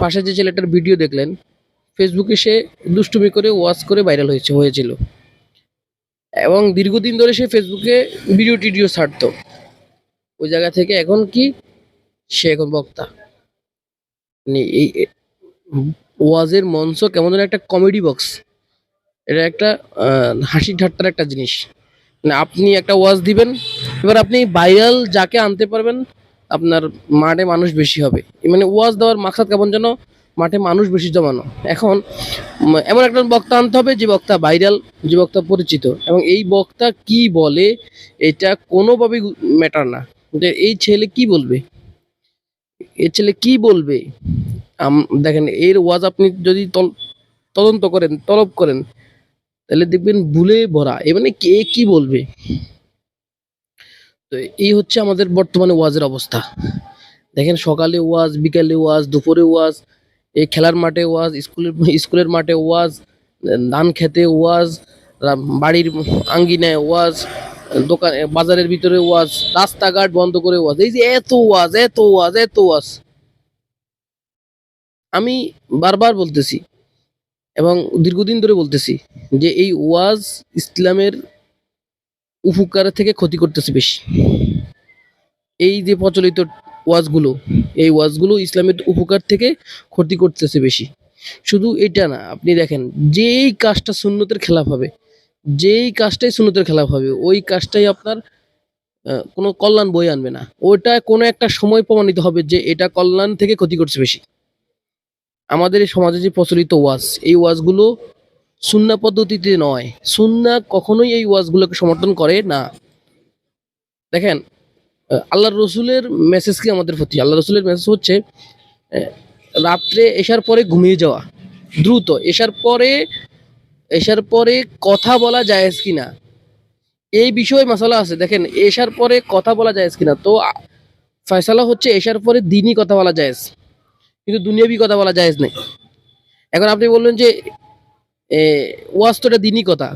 পাশে যে ছেলেটার ভিডিও দেখলেন ফেসবুকে সে দুষ্টুমি করে ওয়াচ করে ভাইরাল হয়েছে, হয়েছিল। এবং দীর্ঘদিন ধরে সে ফেসবুকে ভিডিও টিডিও ছাড়তো। ওই জায়গা থেকে এখন কি? সে এখন বক্তা। মানে এই ওয়াজের মঞ্চ কেমন যেন একটা কমেডি বক্স এটা একটা হাসি ঠাট্টার একটা জিনিস। মানে আপনি একটা ওয়াজ দিবেন এবার আপনি ভাইরাল যাকে আনতে পারবেন, আপনার মাঠে মানুষ বেশি হবে। মানে ওয়াজ দেওয়ার মাকসাদ কেমন যেন মাঠে মানুষ বেশি জমানো। এখন এমন একটা বক্তা আনতে হবে যে বক্তা ভাইরাল যে বক্তা পরিচিত। এবং এই বক্তা কি বলে, এটা কোনোভাবেই ম্যাটার না। যে এই ছেলে কি বলবে? এই ছেলে কি বলবে? দেখেন, এর ওয়াজ আপনি যদি তদন্ত করেন, তলব করেন, তাহলে দেখবেন ভুলে ভরা। এ মানে কে কি বলবে? তো এই হচ্ছে আমাদের বর্তমানে ওয়াজের অবস্থা। দেখেন সকালে ওয়াজ, বিকালে ওয়াজ, দুপুরে ওয়াজ, এই খেলার মাঠে ওয়াজ, স্কুলের স্কুলের মাঠে ওয়াজ, ধান খেতে ওয়াজ বাড়ির আঙ্গিনায় ওয়াজ, দোকান, বাজারের ভিতরে ওয়াজ, রাস্তাঘাট বন্ধ করে ওয়াজ, এই যে এত ওয়াজ এত ওয়াজ এত ওয়াজ। আমি বারবার বলতেছি এবং দীর্ঘদিন ধরে বলতেছি যে এই ওয়াজ ইসলামের উপকারের থেকে ক্ষতি করতেছে বেশি। এই যে প্রচলিত ওয়াজগুলো, এই ওয়াজগুলো ইসলামের উপকার থেকে ক্ষতি করতেছে বেশি। শুধু এটা না, আপনি দেখেন, যেই কাজটা সুন্নতের খেলাফ হবে, যেই কাজটাই সুন্নতের খেলাফ হবে, ওই কাজটাই আপনার কোনো কল্যাণ বই আনবে না। ওটা কোনো একটা সময় প্রমাণিত হবে যে এটা কল্যাণ থেকে ক্ষতি করছে বেশি। আমাদের এই সমাজে যে প্রচলিত ওয়াজ, এই ওয়াজগুলো সুন্না পদ্ধতিতে নয়। সুন্না কখনোই এই ওয়াজগুলোকে সমর্থন করে না। দেখেন আল্লাহ রসুলের মেসেজ কি আমাদের প্রতি? আল্লাহ রসুলের মেসেজ হচ্ছে রাত্রে এসার পরে ঘুমিয়ে যাওয়া। দ্রুত। এসার পরে এসার পরে কথা বলা জায়েজ কিনা? এই বিষয়ে মশালা আছে। দেখেন এসার পরে কথা বলা জায়েজ কিনা? তো ফয়সালা হচ্ছে এসার পরে দিনই কথা বলা জায়েজ। কিন্তু দুনিয়াবি কথা বলা জায়েজ নেই। এখন আপনি বললেন যে ওয়াজ তো এটা দিনই কথা।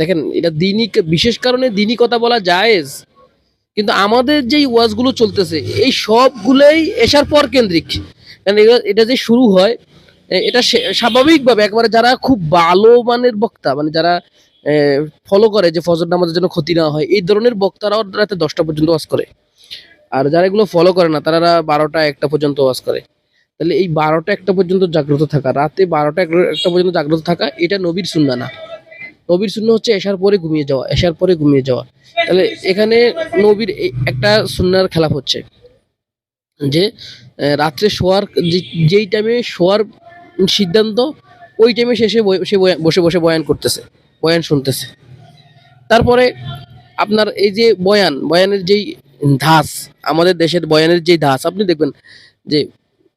দেখেন, এটা দিনই বিশেষ কারণে দিনই কথা বলা জায়েজ। কিন্তু আমাদের যেই ওয়াজগুলো চলতেছে, এই সবগুলোই এসার পর কেন্দ্রিক। কারণ এটা যে শুরু হয় এটা স্বাভাবিকভাবে একবারে যারা খুব ভালো মানের বক্তা মানে যারা ফলো করে যে ফজর নামাজের জন্য ক্ষতি না হয়, এই ধরনের বক্তারাও রাতে দশটা পর্যন্ত ওয়াজ করে। আর যারা এগুলো ফলো করে না, তারা বারোটা, একটা পর্যন্ত ওয়াজ করে। তাহলে এই বারোটা একটা পর্যন্ত জাগ্রত থাকা, রাতে বারোটা এক- একটা পর্যন্ত জাগ্রত থাকা, এটা নবীর সুন্না না। নবীর শূন্য হচ্ছে এসার পরে ঘুমিয়ে যাওয়া এসার পরে ঘুমিয়ে যাওয়া। তাহলে এখানে নবীর একটা সুন্নার খেলাফ হচ্ছে যে রাত্রে শোয়ার যেই টাইমে শোয়ার সিদ্ধান্ত, ওই টাইমে শেষে সে বসে বসে বয়ান করতেছে, বয়ান শুনতেছে। তারপরে আপনার এই যে বয়ান, বয়ানের যেই ধাস আমাদের দেশের বয়ানের যেই ধাস আপনি দেখবেন যে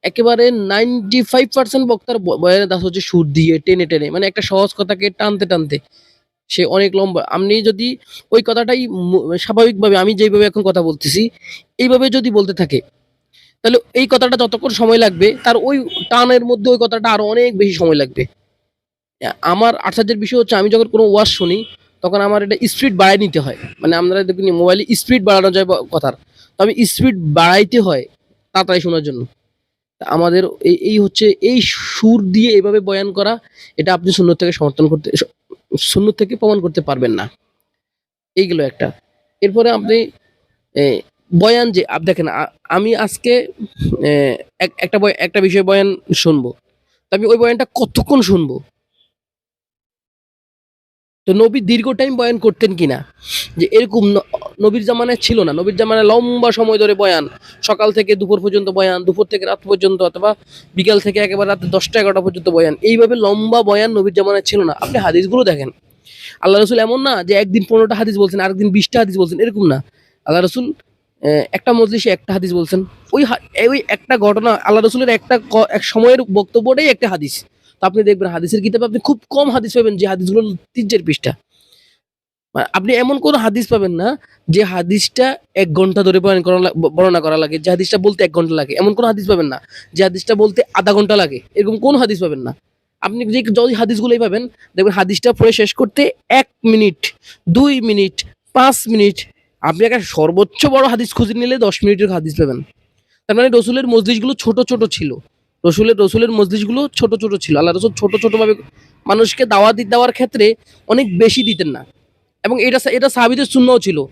একেবারে নাইনটি ফাইভ পার্সেন্ট বক্তার বয়ানের ধাস হচ্ছে সুর দিয়ে টেনে টেনে মানে একটা সহজ কথাকে টানতে টানতে। সে অনেক লম্বা, আপনি যদি ওই কথাটাই স্বাভাবিকভাবে আমি যেইভাবে এখন কথা বলতেছি, এইভাবে যদি বলতে থাকে, তাহলে এই কথাটা যতক্ষণ সময় লাগবে, তার ওই টানের মধ্যে ওই কথাটা আরও অনেক বেশি সময় লাগবে। আমার আশ্চর্যের বিষয় হচ্ছে, আমি যখন কোনো ওয়াজ শুনি, তখন আমার এটা স্পিড বাড়ায় নিতে হয়। মানে আমরা দেখুন মোবাইলে স্পিড বাড়ানো যায় কথার। তো আমি স্পিড বাড়াইতে হয় তাড়াতাড়ি শোনার জন্য। আমাদের এই এই হচ্ছে, এই সুর দিয়ে এভাবে বয়ান করা, এটা আপনি শূন্য থেকে সমর্থন করতে শূন্য থেকে প্রমাণ করতে পারবেন না। এইগুলো একটা। এরপরে আপনি বয়ান যে, আপ দেখেন আমি আজকে এক- একটা একটা বিষয়ে বয়ান শুনব। তো আমি ওই বয়ানটা কতক্ষণ শুনব? তো নবী দীর্ঘ টাইম বয়ান করতেন কিনা? যে এরকম নবীর জামানায় ছিল না। নবীর জামানায় লম্বা সময় ধরে বয়ান। সকাল থেকে দুপুর পর্যন্ত বয়ান, দুপুর থেকে রাত পর্যন্ত অথবা বিকাল থেকে একেবারে রাত দশটা, এগারোটা পর্যন্ত বয়ান। এইভাবে লম্বা বয়ান নবীর জামানায় ছিল না। আপনি হাদিসগুলো দেখেন। আল্লাহ রসুল এমন না যে একদিন পনেরোটা হাদিস বলছেন, আরেকদিন বিশটা হাদিস বলছেন, এরকম না। আল্লাহ রসুল একটা মজলিসে একটা হাদিস বলছেন। ওই ওই একটা ঘটনা আল্লাহ রসুলের একটা এক সময়ের বক্তব্যটাই একটা হাদিস। তো আপনি দেখবেন হাদিসের কিতাবে আপনি খুব কম হাদিস পাবেন যে হাদিসগুলো তিন চার পৃষ্ঠা। মানে আপনি এমন কোন হাদিস পাবেন না যে হাদিসটা এক ঘণ্টা ধরে বর্ণনা করা লাগে, যে হাদিসটা বলতে এক ঘণ্টা লাগে। এমন কোন হাদিস পাবেন না যে হাদিসটা বলতে আধা ঘণ্টা লাগে। এরকম কোন হাদিস পাবেন না। আপনি যে যদি হাদিসগুলোই পাবেন, দেখবেন হাদিসটা পড়ে শেষ করতে এক মিনিট, দুই মিনিট, পাঁচ মিনিট, আপনি একটা সর্বোচ্চ বড় হাদিস খুঁজে নিলে দশ মিনিটের হাদিস পাবেন। তার মানে রসুলের মজলিসগুলো ছোট ছোট ছিল। রসুলের রসুলের মজলিসগুলো ছোট ছোট ছিল। আল্লাহ রসুল ছোট, ছোটভাবে মানুষকে দাওয়াত দেওয়ার ক্ষেত্রে অনেক বেশি দিতেন না। এবং এটা এটা সাহাবিদের শূন্যও ছিল।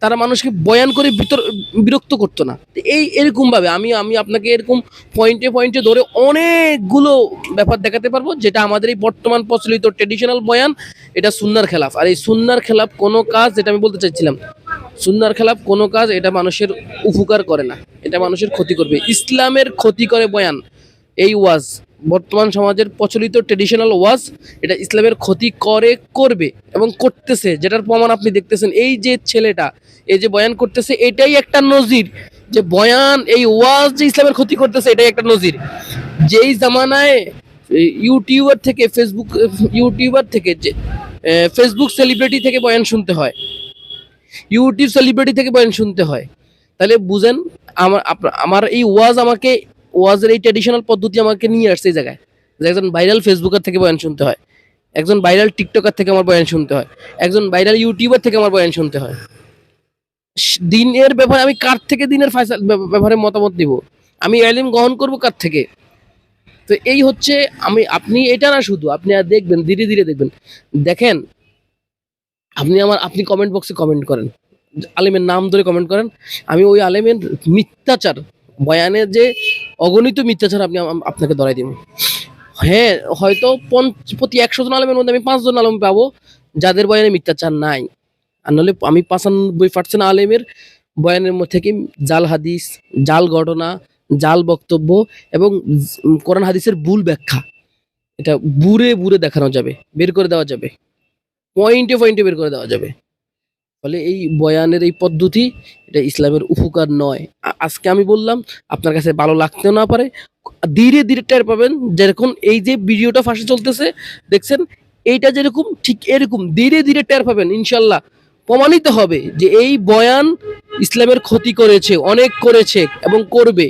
তারা মানুষকে বয়ান করে বিতর বিরক্ত করতো না। এই এরকমভাবে আমি আমি আপনাকে এরকম পয়েন্টে পয়েন্টে ধরে অনেকগুলো ব্যাপার দেখাতে পারব, যেটা আমাদের এই বর্তমান প্রচলিত ট্রেডিশনাল বয়ান, এটা সুন্নার খেলাফ। আর এই সুন্নার খেলাফ কোনো কাজ, যেটা আমি বলতে চাইছিলাম সুন্নার খেলাফ কোনো কাজ এটা মানুষের উপকার করে না। এটা মানুষের ক্ষতি করবে। ইসলামের ক্ষতি করে বয়ান। এই ওয়াজ, বর্তমান সমাজের প্রচলিত ট্রেডিশনাল ওয়াজ, এটা ইসলামের ক্ষতি করে, করবে এবং করতেছে, যেটার প্রমাণ আপনি দেখতেছেন, এই যে ছেলেটা, এই যে বয়ান করতেছে, এটাই একটা নজির। যে বয়ান, এই ওয়াজ যে ইসলামের ক্ষতি করতেছে, এটাই একটা নজির। যেই জামানায় ইউটিউবার থেকে ফেসবুক ইউটিউবার থেকে, যে ফেসবুক সেলিব্রিটি থেকে বয়ান শুনতে হয় ইউটিউব সেলিব্রিটি থেকে বয়ান শুনতে হয়, তাহলে বুঝেন, আমার আমার এই ওয়াজ আমাকে ওয়াজের এই ট্র্যাডিশনাল পদ্ধতি আমাকে নিয়ে আসছে এই জায়গায়। যে একজন ভাইরাল ফেসবুকার থেকে বয়ান শুনতে হয়, একজন ভাইরাল টিকটকার থেকে আমার বয়ান শুনতে হয়, একজন ভাইরাল ইউটিউবার থেকে আমার বয়ান শুনতে হয়। দিনের ব্যাপারে আমি কার থেকে দিনের ফাইসাল ব্যাপারে মতামত দিব আমি এলিম গ্রহণ করব কার থেকে? তো এই হচ্ছে আমি, আপনি এটা না শুধু, আপনি আর দেখবেন, ধীরে ধীরে দেখবেন। দেখেন, আপনি আমার, আপনি কমেন্ট বক্সে কমেন্ট করেন। আলেমের নাম ধরে কমেন্ট করেন। আমি ওই আলেমের মিথ্যাচার বয়ানের যে অগণিত মিথ্যাচার আপনি আপনাকে ধরাই দিব। হ্যাঁ হয়তো প্রতি একশো জন আলমের মধ্যে আমি পাঁচজন আলেম পাবো যাদের বয়ানে মিথ্যাচার নাই। আর নাহলে আমি পাঁচানব্বই পার্সেন্ট আলেমের বয়ানের মধ্যে থেকে জাল হাদিস, জাল ঘটনা, জাল বক্তব্য এবং কোরআন হাদিসের ভুল ব্যাখ্যা, এটা বুড়ে বুড়ে দেখানো যাবে, বের করে দেওয়া যাবে। পয়েন্টে পয়েন্টে বের করে দেওয়া যাবে। ফলে এই বয়ানের এই পদ্ধতি এটা ইসলামের উপকার নয়। আজকে আমি বললাম, আপনার কাছে ভালো লাগতেও না পারে, ধীরে ধীরে টের পাবেন যেরকম এই যে ভিডিওটা ফাঁসে চলতেছে, দেখছেন, এইটা যেরকম, ঠিক এরকম, ধীরে ধীরে টের পাবেন, ইনশাল্লাহ। প্রমাণিত হবে যে এই বয়ান ইসলামের ক্ষতি করেছে, অনেক করেছে এবং করবে।